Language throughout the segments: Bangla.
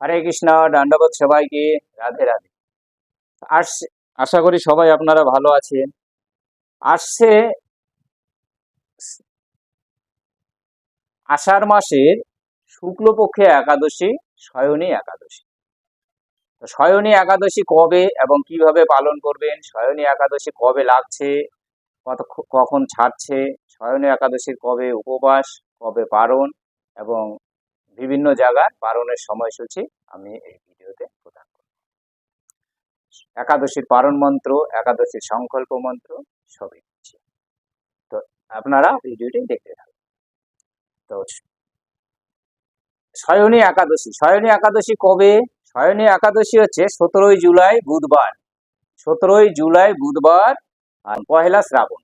হরে কৃষ্ণ, দণ্ডবোধ সবাইকে, রাধে রাধে। আসছে আশা করি সবাই আপনারা ভালো আছেন। আসছে আষাঢ় মাসের শুক্লপক্ষে একাদশী শয়নী একাদশী। তো শয়নী একাদশী কবে এবং কীভাবে পালন করবেন? শয়নী একাদশী কবে লাগছে? কত, কখন ছাড়ছে? শয়নী একাদশীর কবে উপবাস, কবে পালন এবং বিভিন্ন জায়গার পারণের সময়সূচি আমি এই ভিডিওতে প্রদান করব। একাদশীর পারণ মন্ত্র, একাদশীর সংকল্প মন্ত্র সবই দিচ্ছি। তো আপনারা ভিডিওটি দেখতে থাকুন। তো শয়নী একাদশী শয়নী একাদশী কবে? শয়নী একাদশী হচ্ছে সতেরোই জুলাই বুধবার। সতেরোই জুলাই বুধবার আর পয়লা শ্রাবণ।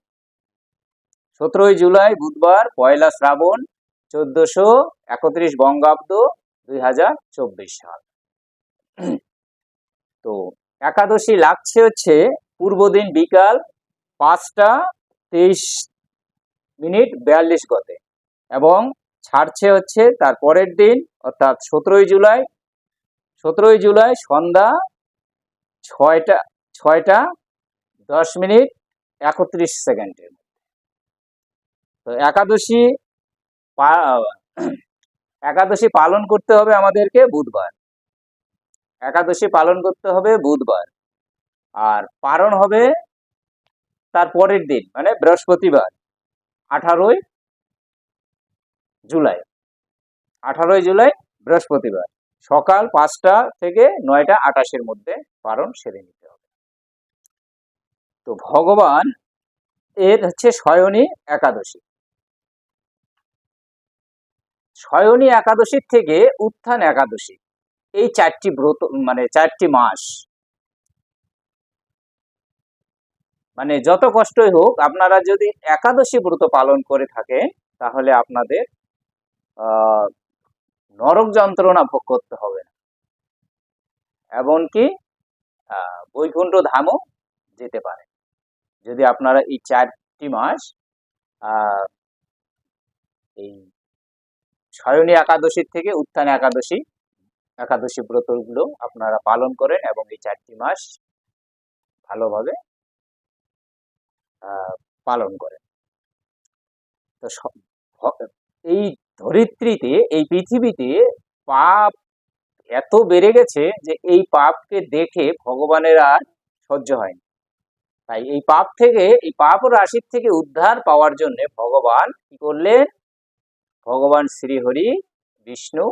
সতেরোই জুলাই বুধবার পয়লা শ্রাবণ চোদ্দশো একত্রিশ বঙ্গাব্দ দুই হাজার চব্বিশ সাল। তো একাদশী লাগছে হচ্ছে পূর্বদিন বিকাল পাঁচটা তেইশ মিনিট বিয়াল্লিশ গতে এবং ছাড়ছে হচ্ছে তার পরের দিন, অর্থাৎ সতেরোই জুলাই। সতেরোই জুলাই সন্ধ্যা ছয়টা ছয়টা দশ মিনিট একত্রিশ সেকেন্ডের তো একাদশী একাদশী পালন করতে হবে আমাদেরকে বুধবার। একাদশী পালন করতে হবে বুধবার। আর পালন হবে তার পরের দিন মানে বৃহস্পতিবার, আঠারোই জুলাই। আঠারোই জুলাই বৃহস্পতিবার। সকাল পাঁচটা থেকে নয়টা আটাশের মধ্যে পালন সেরে নিতে হবে। তো ভগবান এর হচ্ছে শয়নী একাদশী। শয়নী একাদশীর থেকে উত্থান একাদশী। এই চারটি ব্রত মানে চারটি মাস। মানে যত কষ্টই হোক, আপনারা যদি একাদশী ব্রত পালন করে থাকেন, তাহলে আপনাদের নরক যন্ত্রণা ভোগ করতে হবে না। এমনকি বৈকুণ্ঠ ধামও যেতে পারে। যদি আপনারা এই চারটি মাস এই শয়নী একাদশীর থেকে উত্থান একাদশী একাদশী ব্রতগুলো আপনারা পালন করেন এবং এই চারটি মাস ভালোভাবে পালন করেন। তো এই ধরিত্রীতে, এই পৃথিবীতে পাপ এত বেড়ে গেছে যে এই পাপকে দেখে ভগবানের আর সহ্য হয়নি। তাই এই পাপ থেকে, এই পাপ রাশির থেকে উদ্ধার পাওয়ার জন্য ভগবান কি করলেন? ভগবান শ্রীহরি বিষ্ণু,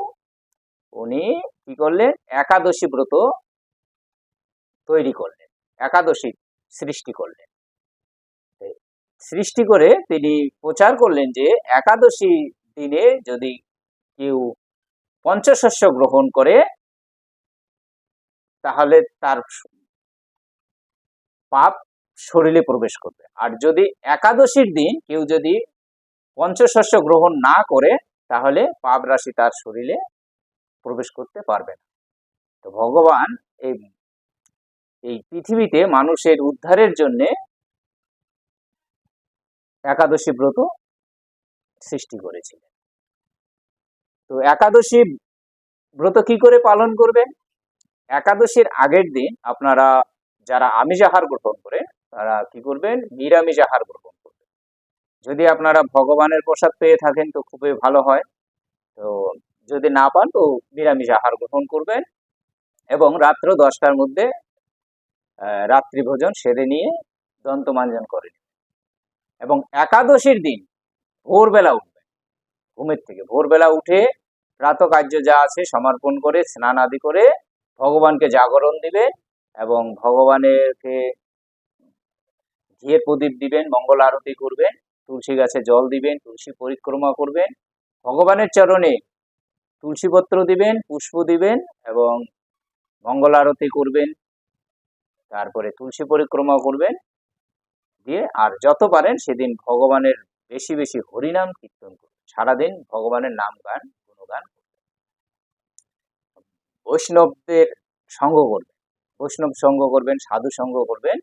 উনি কি করলেন? একাদশী ব্রত তৈরি করলেন, একাদশী সৃষ্টি করলেন। সৃষ্টি করে তিনি প্রচার করলেন যে, একাদশী দিনে যদি কেউ পঞ্চশস্য গ্রহণ করে, তাহলে তার পাপ শরীরে প্রবেশ করবে। আর যদি একাদশীর দিন কেউ যদি পঞ্চশস্য গ্রহণ না করে তাহলে পাপ রাশি তার শরীরে প্রবেশ করতে পারবে না। তো ভগবান এই এই পৃথিবীতে মানুষের উদ্ধারের জন্য একাদশী ব্রত সৃষ্টি করেছিলেন। তো একাদশী ব্রত কি করে পালন করবেন? একাদশীর আগের দিন আপনারা যারা আমিষ আহার গ্রহণ করে তারা কি করবেন? নিরামিষ আহার গ্রহণ যদি আপনারা ভগবানের প্রসাদ পেয়ে থাকেন, তো খুবই ভালো হয়। তো যদি না পান, তো নিরামিষ আহার গ্রহণ করবেন এবং রাত্র দশটার মধ্যে রাত্রি ভোজন সেরে নিয়ে দন্তমাঞ্জন করে। এবং একাদশীর দিন ভোরবেলা উঠবেন। ঘুমের থেকে ভোরবেলা উঠে প্রাতকার্য যা আছে সমর্পণ করে, স্নান আদি করে ভগবানকে জাগরণ দিবেন এবং ভগবানেরকে ঘিয়ের প্রদীপ দিবেন, মঙ্গল আরতি করবেন। তুলসী গাছে জল দিবেন, তুলসী পরিক্রমা করবেন, ভগবানের চরণে তুলসীপত্র দিবেন, পুষ্প দিবেন এবং মঙ্গল আরতি করবেন, তারপরে তুলসী পরিক্রমা করবেন, দিয়ে আর যত পারেন সেদিন ভগবানের বেশি বেশি হরিনাম কীর্তন করবেন। সারাদিন ভগবানের নাম গান, গুণগান করবেন। বৈষ্ণবদের সঙ্গ করবেন। বৈষ্ণব সঙ্গ করবেন, সাধু সঙ্গ করবেন,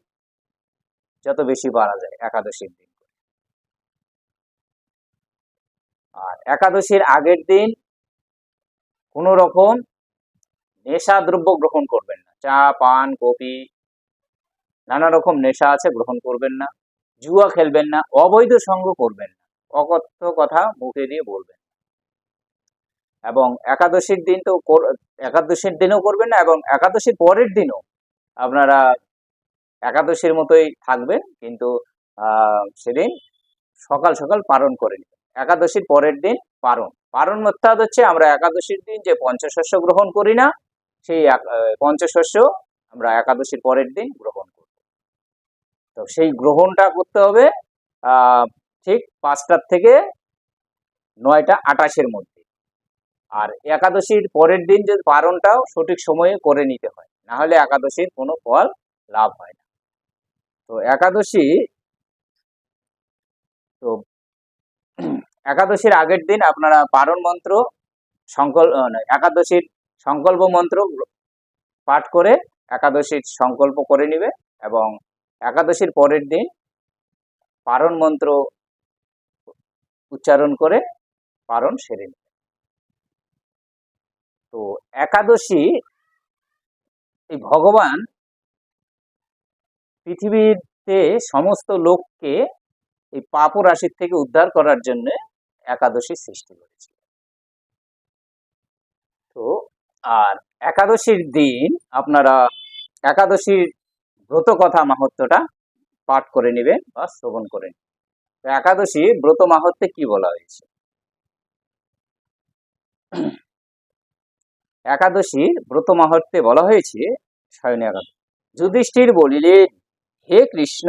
যত বেশি পারা যায় একাদশীর দিন। আর একাদশীর আগের দিন কোনো রকম নেশা দ্রব্য গ্রহণ করবেন না। চা, পান কপি নানা রকম নেশা আছে, গ্রহণ করবেন না। জুয়া খেলবেন না, অবৈধ সঙ্গ করবেন না। অকথ্য কথা মুখে দিয়ে বলবেন এবং একাদশীর দিন তো একাদশীর দিনও করবেন না এবং একাদশীর পরের দিনও আপনারা একাদশীর মতোই থাকবেন, কিন্তু সেদিন সকাল সকাল পালন করে নেবেন একাদশীর পরের দিন পারণ। পারণ অর্থাৎ হচ্ছে আমরা একাদশীর দিন যে পঞ্চশস্য গ্রহণ করি না, সেই পঞ্চশস্য আমরা একাদশীর পরের দিন গ্রহণ করব তো সেই গ্রহণটা করতে হবে ঠিক পাঁচটার থেকে নয়টা আটাশের মধ্যে। আর একাদশীর পরের দিন যে পারণটাও সঠিক সময়ে করে নিতে হয়, না হলে একাদশীর কোনো ফল লাভ হয় না। তো একাদশী, তো একাদশীর আগের দিন আপনারা পারণ মন্ত্র সংকল্প একাদশীর সংকল্প মন্ত্র পাঠ করে একাদশীর সংকল্প করে নিবে এবং একাদশীর পরের দিন পারণ মন্ত্র উচ্চারণ করে পারণ সেরে নেবে। তো একাদশী, এই ভগবান পৃথিবীতে সমস্ত লোককে এই পাপ রাশির থেকে উদ্ধার করার জন্য একাদশী সৃষ্টি করেছিল। তো, আর একাদশীর দিন আপনারা একাদশীর ব্রত কথা মাহাত্মটা পাঠ করে নেবেন বা শ্রবণ করে নেবেন। তো একাদশী ব্রত মাহাত্মে কি বলা হয়েছে? একাদশীর ব্রত মাহাত্মে বলা হয়েছে সায়নী একাদশী। যুধিষ্ঠির বলিলেন, হে কৃষ্ণ,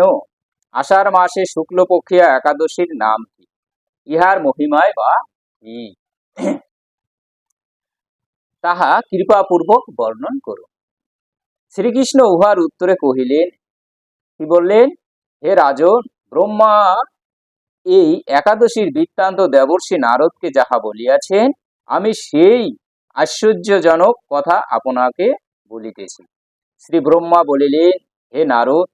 আষাঢ় মাসে শুক্লপক্ষিয়া একাদশীর নাম ইহার মহিমায় বা কি? তাহা কৃপাপূর্বক বর্ণন করুন। শ্রীকৃষ্ণ উহার উত্তরে কহিলেন, কি বললেন? হে রাজন, ব্রহ্মা, এই একাদশীর বৃত্তান্ত দেবর্ষী নারদকে যাহা বলিয়াছেন, আমি সেই আশ্চর্যজনক কথা আপনাকে বলিতেছি। শ্রী ব্রহ্মা বলিলেন, হে নারদ,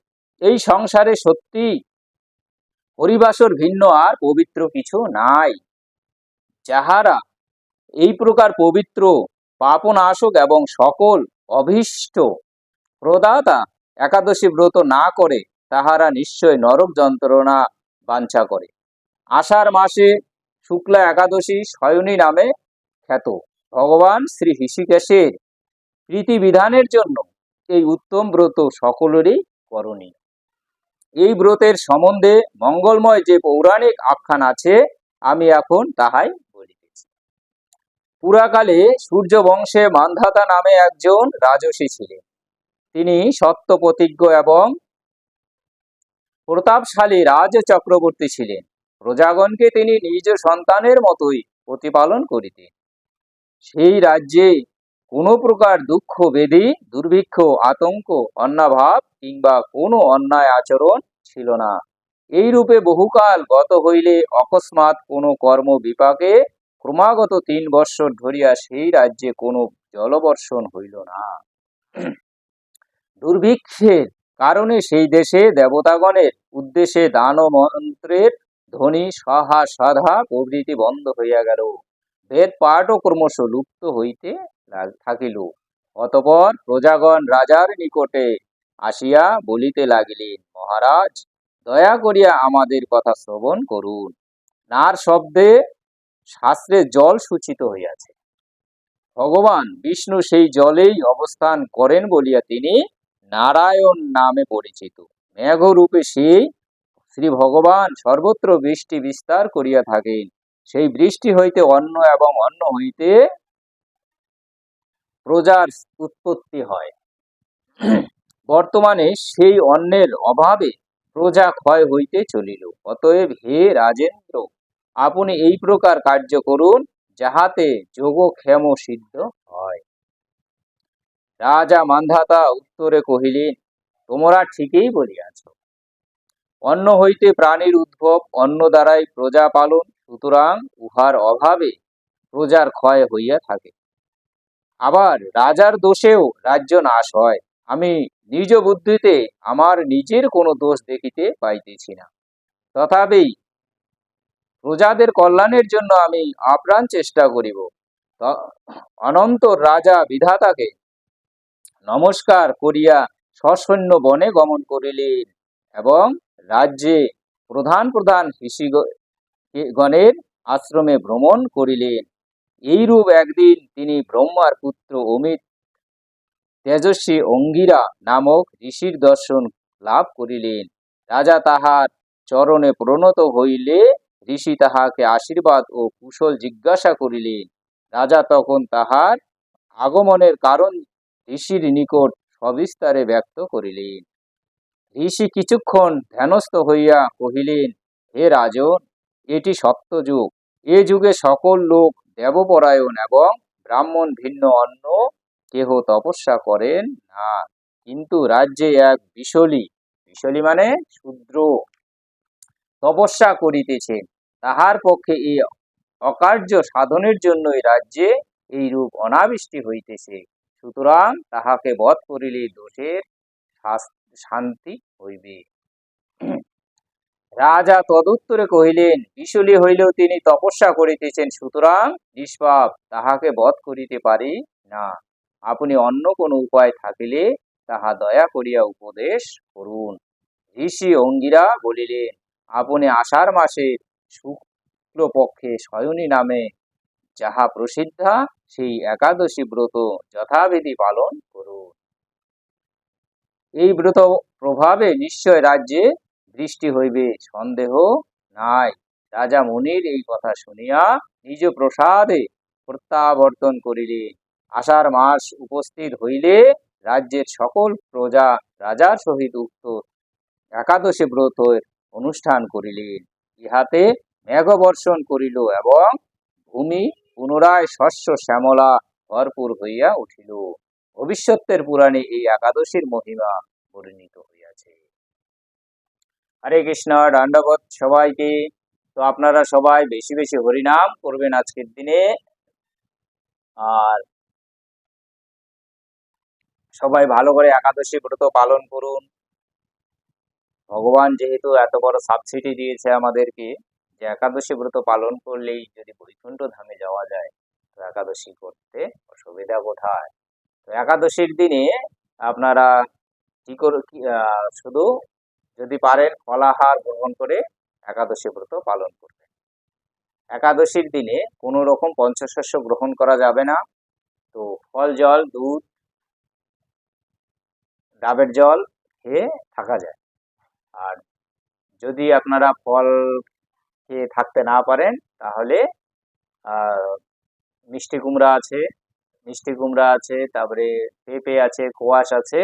এই সংসারে সত্যি হরিবাসর ভিন্ন আর পবিত্র কিছু নাই। যাহারা এই প্রকার পবিত্র, পাপনাশক এবং সকল অভীষ্ট প্রদাতা একাদশী ব্রত না করে, তাহারা নিশ্চয় নরক যন্ত্রণা বাঞ্ছা করে। আষাঢ় মাসে শুক্লা একাদশী শয়নী নামে খ্যাত। ভগবান শ্রী ঋষিকেশের প্রীতিবিধানের জন্য এই উত্তম ব্রত সকলেরই করণীয়। এই ব্রতের সম্বন্ধে মঙ্গলময় যে পৌরাণিক আখ্যান আছে, আমি এখন তাহাই বলিতেছি। পুরাকালে সূর্য বংশে মান্ধাতা নামে একজন রাজসী ছিলেন। তিনি সত্য প্রতিজ্ঞ এবং প্রতাপশালী রাজ চক্রবর্তী ছিলেন। প্রজাগণকে তিনি নিজ সন্তানের মতোই প্রতিপালন করিতেন। সেই রাজ্যে কোনো প্রকার দুঃখ, বেদি, দুর্ভিক্ষ, আতঙ্ক, অন্নাভাব কিংবা কোনো অন্যায় আচরণ ছিল না। এই রূপে বহুকাল গত হইলে অকস্মাৎ কোনো কর্ম বিপাকে ক্রমাগত তিন বৎসর ধরিয়া সেই রাজ্যে কোনো জলবর্ষণ হইল না। দুর্ভিক্ষের কারণে সেই দেশে দেবতাগণের উদ্দেশ্যে দান ও মন্ত্রের ধ্বনি, সহা, সাধা প্রভৃতি বন্ধ হইয়া গেল। বেদ পাঠও ক্রমশ লুপ্ত হইতে থাকিল। অতপর প্রজাগণ রাজার নিকটে আসিয়া বলিতে লাগিলেন, মহারাজ, দয়া করিয়া আমাদের কথা শ্রবণ করুন। নার শব্দে শাস্ত্রে জল সূচিত হইয়াছে। ভগবান বিষ্ণু সেই জলেই অবস্থান করেন বলিয়া তিনি নারায়ণ নামে পরিচিত। মেঘরূপে সেই শ্রী ভগবান সর্বত্র বৃষ্টি বিস্তার করিয়া থাকেন। সেই বৃষ্টি হইতে অন্ন এবং অন্ন হইতে প্রজার উৎপত্তি হয়। বর্তমানে সেই অন্নের অভাবে প্রজা ক্ষয় হইতে চলিল। অতএব হে রাজেন্দ্র, আপনি এই প্রকার কার্য করুন যাহাতে যোগক্ষেম সিদ্ধ হয়। রাজা মান্ধাতা উত্তরে কহিলেন, তোমরা ঠিকই বলিয়াছ। অন্ন হইতে প্রাণীর উদ্ভব, অন্ন দ্বারাই প্রজা পালন, সুতরাং উহার অভাবে প্রজার ক্ষয় হইয়া থাকে। আবার রাজার দোষেও রাজ্য নাশ হয়। আমি নিজ বুদ্ধিতে আমার নিজের কোনো দোষ দেখিতে পাইতেছি না। তথাপি প্রজাদের কল্যাণের জন্য আমি আপ্রাণ চেষ্টা করিব। অনন্ত রাজা বিধাতাকে নমস্কার করিয়া সসৈন্য বনে গমন করিলেন এবং রাজ্যে প্রধান প্রধান ঋষিগণের আশ্রমে ভ্রমণ করিলেন। এইরূপ একদিন তিনি ব্রহ্মার পুত্র অমিত তেজস্বী অঙ্গিরা নামক ঋষির দর্শন লাভ করিলেন। রাজা তাহার চরণে প্রণত হইলে ঋষি তাহাকে আশীর্বাদ ও কুশল জিজ্ঞাসা করিলেন। রাজা তখন তাহার আগমনের কারণ ঋষির নিকট সবিস্তারে ব্যক্ত করিলেন। ঋষি কিছুক্ষণ ধ্যানস্থ হইয়া কহিলেন, হে রাজন, এটি সত্যযুগ এ যুগে সকল লোক দেবপরায়ণ এবং ব্রাহ্মণ ভিন্ন অন্য কেহ তপস্যা করেন না। কিন্তু রাজ্যে এক বিশলি বিশলি মানে শূদ্র, তপস্যা করিতেছেন তাহার পক্ষে এই অকার্য সাধনের জন্যই রাজ্যে এইরূপ অনাবৃষ্টি হইতেছে। সুতরাং তাহাকে বধ করিলে দোষের শান্তি হইবে। রাজা তদুত্তরে কহিলেন, বিশলী হইলেও তিনি তপস্যা করিতেছেন, সুতরাং নিষ্পাপ তাহাকে বধ করিতে পারি না। আপনি অন্য কোনো উপায় থাকিলে তাহা দয়া করিয়া উপদেশ করুন। ঋষি অঙ্গিরা বলিলেন, আপনি আষাঢ় মাসে শুক্লপক্ষে শয়নী নামে যাহা প্রসিদ্ধা, সেই একাদশী ব্রত যথাবিধি পালন করুন। এই ব্রত প্রভাবে নিশ্চয় রাজ্যে বৃষ্টি হইবে, সন্দেহ নাই। রাজা মুনির এই কথা শুনিয়া নিজ প্রসাদে প্রত্যাবর্তন করিলেন। আষাঢ় মাস উপস্থিত হইলে রাজ্যের সকল প্রজা রাজার সহিত উক্ত একাদশী ব্রতের অনুষ্ঠান করিলেন। ইহাতে মেঘবর্ষণ করিল এবং ভূমি পুনরায় শস্য শ্যামলা ভরপুর হইয়া উঠিল। ভবিষ্যতের পুরাণে এই একাদশীর মহিমা পরিণীত হইয়াছে। হরে কৃষ্ণ, দণ্ডবোধ সবাইকে। তো আপনারা সবাই বেশি বেশি হরিনাম করবেন আজকের দিনে। আর সবাই ভালো করে একাদশী ব্রত পালন করুন। ভগবান যেহেতু এত বড় সাবসিডি দিয়েছে আমাদেরকে, যে একাদশী ব্রত পালন করলেই যদি বৈকুণ্ঠ ধামে যাওয়া যায়, তো একাদশী করতে অসুবিধা কোথায়? তো একাদশীর দিনে আপনারা কি করে শুধু যদি পারেন ফলাহার গ্রহণ করে একাদশী ব্রত পালন করবেন। একাদশীর দিনে কোনো রকম পঞ্চশস্য গ্রহণ করা যাবে না। তো ফল, জল, দুধ, ডাবের জল খেয়ে থাকা যায়। আর যদি আপনারা ফল খেয়ে থাকতে না পারেন, তাহলে মিষ্টি কুমড়া আছে, মিষ্টি কুমড়া আছে, তারপরে পেঁপে আছে, কোয়াশ আছে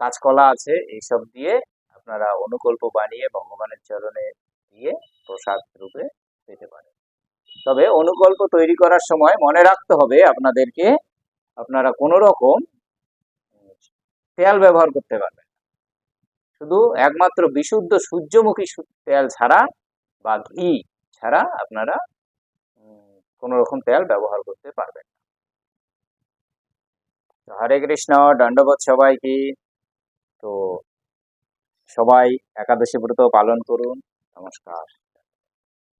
কাঁচকলা আছে, এইসব দিয়ে আপনারা অনুকল্প বানিয়ে ভগবানের চরণে দিয়ে প্রসাদ রূপে পেতে পারেন। তবে অনুকল্প তৈরি করার সময় মনে রাখতে হবে আপনাদেরকে, আপনারা কোনো রকম তেল ব্যবহার করতে পারবেন। শুধু একমাত্র বিশুদ্ধ সূর্যমুখী তেল ছাড়া বা ঘি ছাড়া আপনারা কোনো রকম তেল ব্যবহার করতে পারবেন না। হরে কৃষ্ণ, দণ্ডবোধ সবাইকে। তো সবাই একাদশী ব্রত পালন করুন। নমস্কার।